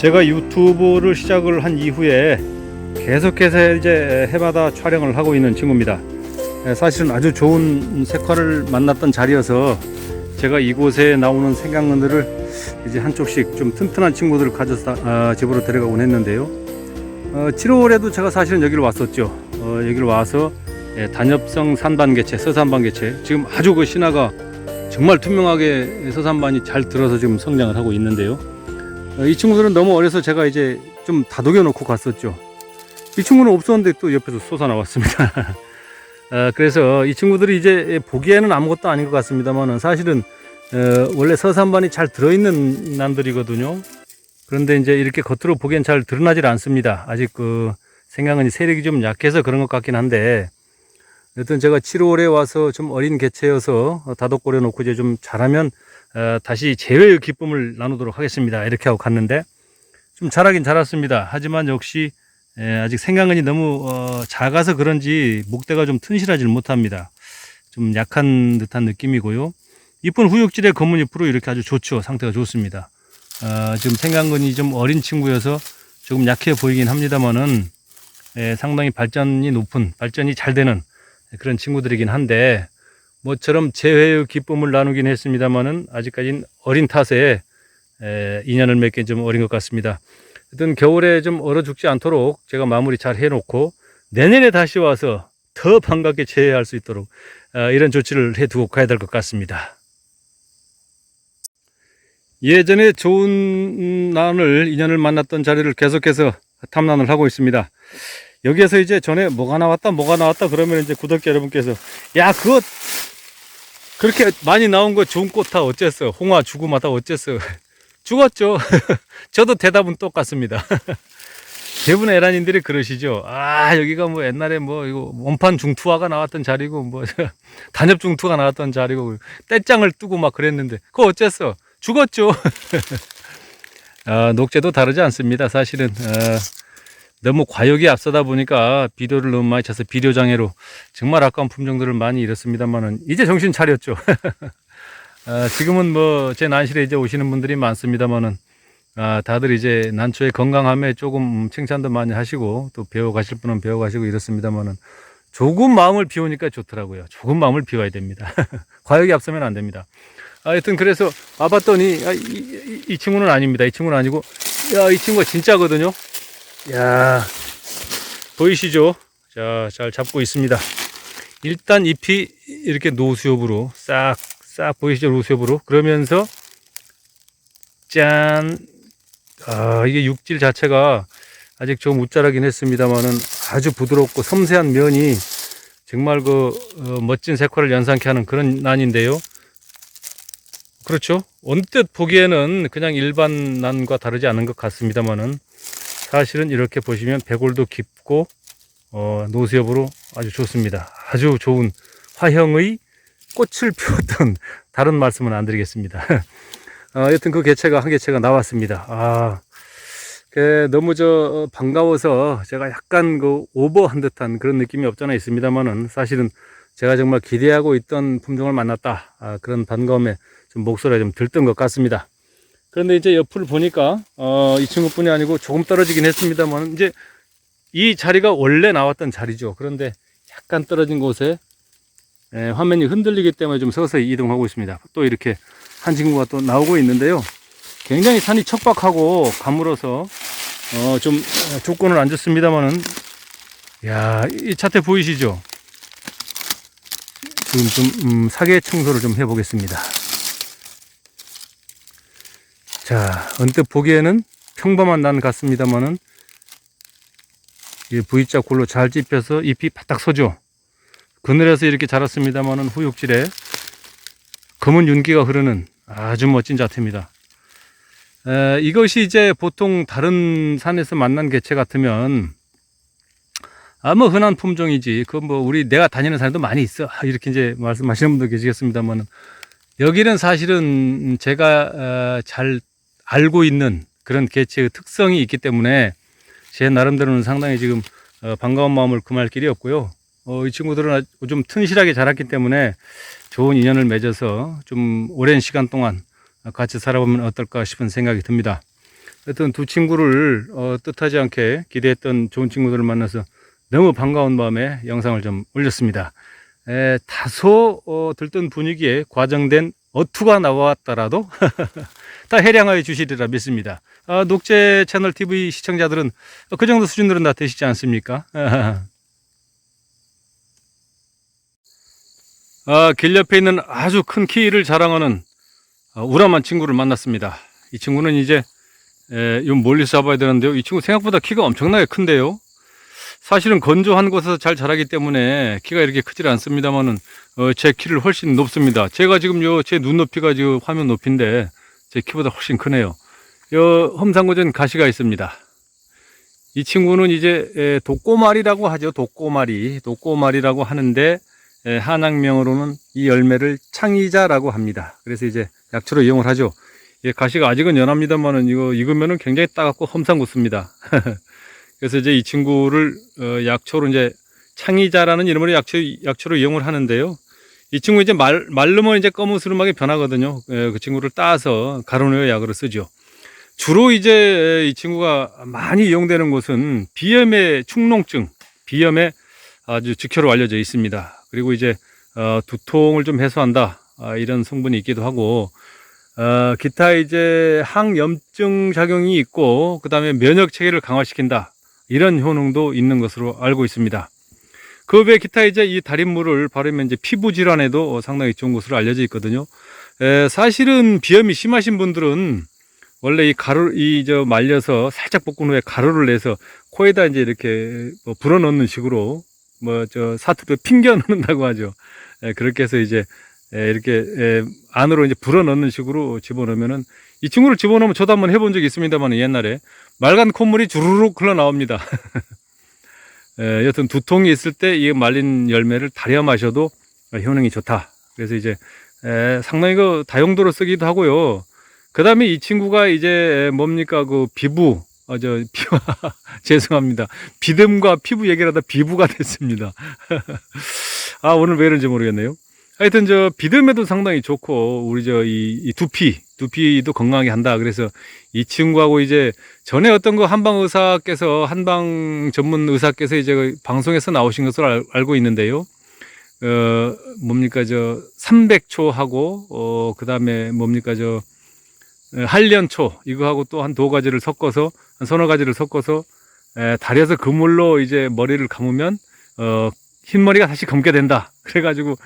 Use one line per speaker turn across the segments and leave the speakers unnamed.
제가 유튜브를 시작을 한 이후에 계속해서 이제 해마다 촬영을 하고 있는 친구입니다. 예, 사실은 아주 좋은 색화를 만났던 자리여서 제가 이곳에 나오는 생강근들을 이제 한쪽씩 좀 튼튼한 친구들을 가져서 아, 집으로 데려가곤 했는데요. 어, 7월에도 제가 사실은 여기를 왔었죠. 어, 여기를 와서 예, 단엽성 산반개체, 서산반개체 지금 아주 그 신화가 정말 투명하게 서산반이 잘 들어서 지금 성장을 하고 있는데요. 어, 이 친구들은 너무 어려서 제가 이제 좀 다독여 놓고 갔었죠. 이 친구는 없었는데 또 옆에서 솟아 나왔습니다. 어, 그래서 이 친구들이 이제 보기에는 아무것도 아닌 것 같습니다만은 사실은 어, 원래 서산반이 잘 들어있는 난들이거든요. 그런데 이제 이렇게 겉으로 보기엔 잘 드러나질 않습니다. 아직 그 생강은이 세력이 좀 약해서 그런 것 같긴 한데 여튼 제가 7월에 와서 좀 어린 개체여서 다독거려 놓고 이제 좀 자라면 어, 다시 재회의 기쁨을 나누도록 하겠습니다. 이렇게 하고 갔는데 좀 자라긴 자랐습니다. 하지만 역시 예, 아직 생강근이 너무 어, 작아서 그런지 목대가 좀 튼실하지 못합니다. 좀 약한 듯한 느낌이고요. 이쁜 후육질의 검은 잎으로 이렇게 아주 좋죠. 상태가 좋습니다. 어, 지금 생강근이 좀 어린 친구여서 조금 약해 보이긴 합니다만은 예, 상당히 발전이 높은 발전이 잘 되는 그런 친구들이긴 한데 모처럼 재회의 기쁨을 나누긴 했습니다만은 아직까지는 어린 탓에 에, 인연을 맺긴 좀 어린 것 같습니다. 하여튼 겨울에 좀 얼어 죽지 않도록 제가 마무리 잘 해놓고 내년에 다시 와서 더 반갑게 재회할 수 있도록 어, 이런 조치를 해두고 가야 될 것 같습니다. 예전에 좋은 난을 인연을 만났던 자리를 계속해서 탐난을 하고 있습니다. 여기에서 이제 전에 뭐가 나왔다 뭐가 나왔다 그러면 이제 구독자 여러분께서 야 그거 그렇게 많이 나온 거 좋은 꽃 다 어쨌어 홍화 죽음 하다 어쨌어 죽었죠? 저도 대답은 똑같습니다. 대부분 에란인들이 그러시죠. 아 여기가 뭐 옛날에 뭐 이거 원판 중투화가 나왔던 자리고 뭐 단엽 중투가 나왔던 자리고 떼짱을 뜨고 막 그랬는데 그거 어쨌어 죽었죠? 아, 녹제도 다르지 않습니다 사실은. 아, 너무 과욕이 앞서다 보니까 비료를 너무 많이 쳐서 비료 장애로 정말 아까운 품종들을 많이 잃었습니다만은 이제 정신 차렸죠. 아, 지금은 뭐 제 난실에 이제 오시는 분들이 많습니다만은 아, 다들 이제 난초의 건강함에 조금 칭찬도 많이 하시고 또 배워 가실 분은 배워 가시고 이렇습니다만은 조금 마음을 비우니까 좋더라고요. 조금 마음을 비워야 됩니다. 과욕이 앞서면 안 됩니다. 아, 하여튼 그래서 와봤더니 아, 이, 이, 이 친구는 아닙니다. 이 친구는 아니고 야, 이 친구가 진짜거든요. 야 보이시죠? 자, 잘 잡고 있습니다. 일단 잎이 이렇게 노수엽으로 싹, 싹 보이시죠? 노수엽으로. 그러면서 짠. 아, 이게 육질 자체가 아직 좀 웃자라긴 했습니다만은 아주 부드럽고 섬세한 면이 정말 그 어, 멋진 색화를 연상케 하는 그런 난인데요. 그렇죠? 언뜻 보기에는 그냥 일반 난과 다르지 않은 것 같습니다만은 사실은 이렇게 보시면 배골도 깊고 어, 노수엽으로 아주 좋습니다. 아주 좋은 화형의 꽃을 피웠던 다른 말씀은 안 드리겠습니다. 어, 여튼 그 개체가 한 개체가 나왔습니다. 아, 그 너무 저 어, 반가워서 제가 약간 그 오버한 듯한 그런 느낌이 없잖아 있습니다만은 사실은 제가 정말 기대하고 있던 품종을 만났다 아, 그런 반가움에 좀 목소리가 좀 들뜬 것 같습니다. 그런데 이제 옆을 보니까 어, 이 친구뿐이 아니고 조금 떨어지긴 했습니다만 이제 이 자리가 원래 나왔던 자리죠. 그런데 약간 떨어진 곳에 에, 화면이 흔들리기 때문에 좀 서서히 이동하고 있습니다. 또 이렇게 한 친구가 또 나오고 있는데요. 굉장히 산이 척박하고 가물어서 어, 좀 조건을 안 좋습니다만은 야, 이 차태 보이시죠? 지금 좀 음, 사계 청소를 좀 해보겠습니다. 자, 언뜻 보기에는 평범한 난 같습니다만은 이 V자 골로 잘 찝혀서 잎이 바닥 서죠. 그늘에서 이렇게 자랐습니다만은 후육질에 검은 윤기가 흐르는 아주 멋진 자태입니다. 에, 이것이 이제 보통 다른 산에서 만난 개체 같으면 아뭐 흔한 품종이지. 그뭐 우리 내가 다니는 산에도 많이 있어. 이렇게 이제 말씀하시는 분도 계시겠습니다만은 여기는 사실은 제가 어, 잘 알고 있는 그런 개체의 특성이 있기 때문에 제 나름대로는 상당히 지금 어, 반가운 마음을 금할 길이 없고요. 어, 이 친구들은 좀 튼실하게 자랐기 때문에 좋은 인연을 맺어서 좀 오랜 시간 동안 같이 살아보면 어떨까 싶은 생각이 듭니다. 하여튼 두 친구를 어, 뜻하지 않게 기대했던 좋은 친구들을 만나서 너무 반가운 마음에 영상을 좀 올렸습니다. 에, 다소 어, 들뜬 분위기에 과정된 어투가 나왔더라도 다 해량하여 주시리라 믿습니다. 아, 녹제 채널 TV 시청자들은 그 정도 수준으로는 다 되시지 않습니까? 아, 길 옆에 있는 아주 큰 키를 자랑하는 아, 우람한 친구를 만났습니다. 이 친구는 이제 에, 요 멀리서 잡아야 되는데요. 이 친구 생각보다 키가 엄청나게 큰데요. 사실은 건조한 곳에서 잘 자라기 때문에 키가 이렇게 크질 않습니다만은 어, 제 키를 훨씬 높습니다. 제가 지금 요 제 눈높이가 지금 화면 높이인데 제 키보다 훨씬 크네요. 요 험상고전 가시가 있습니다. 이 친구는 이제 에, 독고말이라고 하죠. 독고말이 독고말이라고 하는데 에, 한학명으로는 이 열매를 창의자라고 합니다. 그래서 이제 약초로 이용을 하죠. 예, 가시가 아직은 연합니다만은 이거 익으면은 굉장히 따갑고 험상궂습니다. 그래서 이제 이 친구를 어, 약초로 이제 창의자라는 이름으로 약초 약초로 이용을 하는데요. 이 친구 이제 말 말르면 이제 검은스름하게 변하거든요. 예, 그 친구를 따서 가루내어 약으로 쓰죠. 주로 이제 이 친구가 많이 이용되는 곳은 비염의 축농증, 비염에 아주 직효로 알려져 있습니다. 그리고 이제 어, 두통을 좀 해소한다 아, 이런 성분이 있기도 하고 어, 기타 이제 항염증 작용이 있고 그 다음에 면역 체계를 강화시킨다 이런 효능도 있는 것으로 알고 있습니다. 그 외 기타 이제 이 달인물을 바르면 이제 피부 질환에도 상당히 좋은 것으로 알려져 있거든요. 에, 사실은 비염이 심하신 분들은 원래 이 가루 이 저 말려서 살짝 볶은 후에 가루를 내서 코에다 이제 이렇게 뭐 불어넣는 식으로 뭐 저 사투리 핑겨 넣는다고 하죠. 에, 그렇게 해서 이제 에, 이렇게 에, 안으로 이제 불어넣는 식으로 집어넣으면은 이 친구를 집어넣으면 저도 한번 해본 적이 있습니다만 옛날에 맑은 콧물이 주르륵 흘러 나옵니다. 에, 여튼 두통이 있을 때 이 말린 열매를 달여 마셔도 효능이 좋다. 그래서 이제 에, 상당히 그 다용도로 쓰기도 하고요. 그 다음에 이 친구가 이제 뭡니까? 그 비부. 어저 죄송합니다. 비듬과 피부 얘기를 하다 비부가 됐습니다. 아 오늘 왜 이런지 모르겠네요. 하여튼 저 비듬에도 상당히 좋고 우리 저 이 이 두피 두피도 건강하게 한다. 그래서 이 친구하고 이제 전에 어떤 거 한방 의사께서 한방 전문 의사께서 이제 그 방송에서 나오신 것으로 알, 알고 있는데요. 어 뭡니까? 저 300초 하고 어 그다음에 뭡니까? 저 에, 한련초 이거하고 또 한 두 가지를 섞어서 한 서너 가지를 섞어서 에, 달여서 그물로 이제 머리를 감으면 어 흰머리가 다시 감게 된다. 그래가지고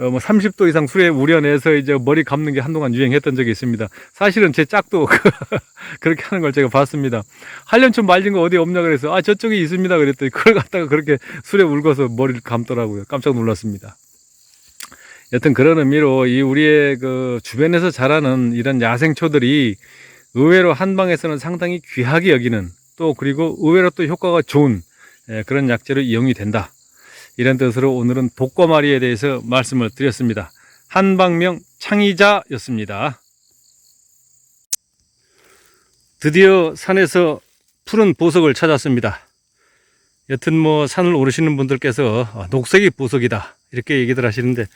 어, 뭐 30도 이상 술에 우려내서 이제 머리 감는 게 한동안 유행했던 적이 있습니다. 사실은 제 짝도 그렇게 하는 걸 제가 봤습니다. 한련초 말린 거 어디 없냐 그래서 아 저쪽에 있습니다 그랬더니 그걸 갖다가 그렇게 술에 울고서 머리를 감더라고요. 깜짝 놀랐습니다. 여튼 그런 의미로 이 우리의 그 주변에서 자라는 이런 야생초들이 의외로 한방에서는 상당히 귀하게 여기는 또 그리고 의외로 또 효과가 좋은 예, 그런 약재로 이용이 된다. 이런 뜻으로 오늘은 독거마리에 대해서 말씀을 드렸습니다. 한방명 창의자였습니다. 드디어 산에서 푸른 보석을 찾았습니다. 여튼 뭐 산을 오르시는 분들께서 아, 녹색이 보석이다 이렇게 얘기들 하시는데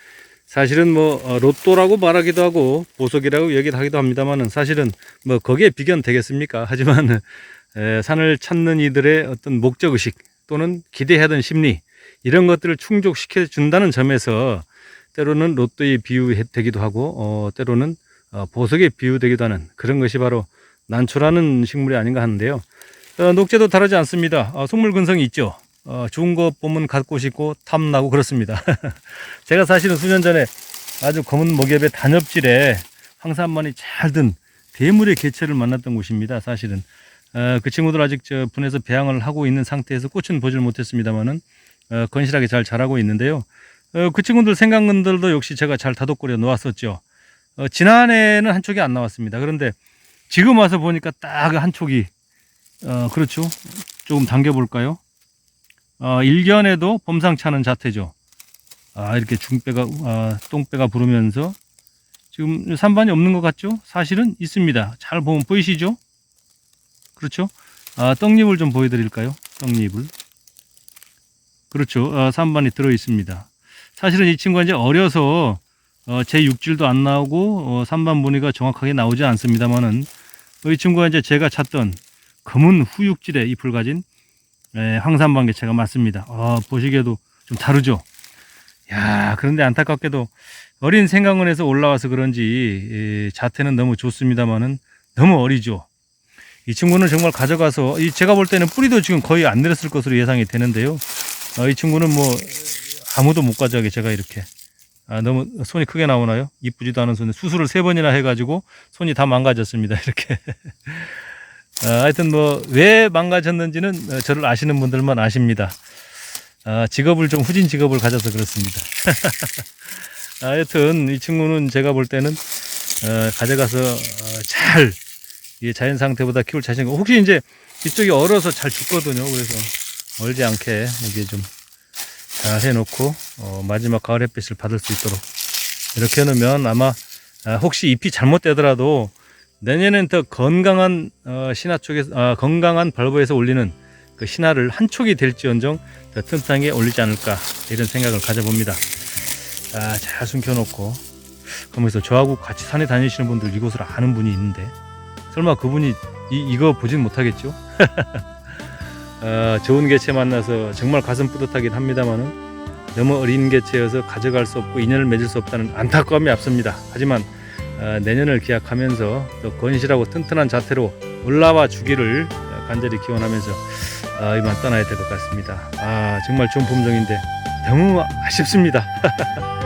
사실은 뭐 어, 로또라고 말하기도 하고 보석이라고 얘기도 하기도 합니다만은 사실은 뭐 거기에 비견 되겠습니까? 하지만 에, 산을 찾는 이들의 어떤 목적 의식 또는 기대하던 심리 이런 것들을 충족시켜 준다는 점에서 때로는 로또에 비유되기도 하고 어, 때로는 어, 보석에 비유되기도 하는 그런 것이 바로 난초라는 식물이 아닌가 하는데요. 어, 녹제도 다르지 않습니다. 어, 속물 근성이 있죠. 어, 좋은 거 보면 갖고 싶고 탐나고 그렇습니다. 제가 사실은 수년 전에 아주 검은 목엽의 단엽질에 황산만이 잘 든 대물의 개체를 만났던 곳입니다. 사실은 어, 그 친구들 아직 저 분해서 배양을 하고 있는 상태에서 꽃은 보질 못했습니다만은 어, 건실하게 잘 자라고 있는데요. 어, 그 친구들 생강근들도 역시 제가 잘 다독거려 놓았었죠. 어, 지난해는 한 촉이 안 나왔습니다. 그런데 지금 와서 보니까 딱한 촉이 어, 그렇죠. 조금 당겨볼까요? 어, 일견에도 범상치 않은 자태죠. 아, 이렇게 중배가, 아, 똥배가 부르면서 지금 산반이 없는 것 같죠? 사실은 있습니다. 잘 보면 보이시죠? 그렇죠? 아, 떡잎을 좀 보여드릴까요? 떡잎을. 그렇죠. 아, 산반이 들어 있습니다. 사실은 이 친구가 이제 어려서 어, 제 육질도 안 나오고 어, 산반 무늬가 정확하게 나오지 않습니다만은 이 친구가 이제 제가 찾던 검은 후육질의 잎을 가진 에, 황산방개체가 맞습니다. 어, 보시기에도 좀 다르죠. 야, 그런데 안타깝게도 어린 생강원에서 올라와서 그런지 이 자태는 너무 좋습니다만은 너무 어리죠. 이 친구는 정말 가져가서 이 제가 볼 때는 뿌리도 지금 거의 안 내렸을 것으로 예상이 되는데요. 어, 이 친구는 뭐 아무도 못 가져가게 제가 이렇게 아, 너무 손이 크게 나오나요? 이쁘지도 않은 손에 수술을 세 번이나 해가지고 손이 다 망가졌습니다. 이렇게. 어, 하여튼 뭐 왜 망가졌는지는 어, 저를 아시는 분들만 아십니다. 아, 직업을 좀 후진 직업을 가져서 그렇습니다. 아, 하여튼 이 친구는 제가 볼 때는 어, 가져가서 어, 잘이 자연 상태보다 키울 있고 혹시 이제 이쪽이 얼어서 잘 죽거든요. 그래서 얼지 않게 이게 좀잘 해놓고 어, 마지막 가을 햇빛을 받을 수 있도록 이렇게 해놓으면 아마 아, 혹시 잎이 잘못되더라도 내년엔 더 건강한 어, 신화 쪽에서 아, 건강한 벌브에서 올리는 그 신화를 한 촉이 될지언정 더 튼튼하게 올리지 않을까 이런 생각을 가져봅니다. 아, 잘 숨겨놓고 그러면서 저하고 같이 산에 다니시는 분들 이곳을 아는 분이 있는데 설마 그분이 이, 이거 보진 못하겠죠? 어, 좋은 개체 만나서 정말 가슴 뿌듯하긴 합니다만은 너무 어린 개체여서 가져갈 수 없고 인연을 맺을 수 없다는 안타까움이 앞섭니다. 하지만 어, 내년을 기약하면서 또 건실하고 튼튼한 자태로 올라와 주기를 어, 간절히 기원하면서 어, 이만 떠나야 될 것 같습니다. 아 정말 좋은 품종인데 너무 아쉽습니다.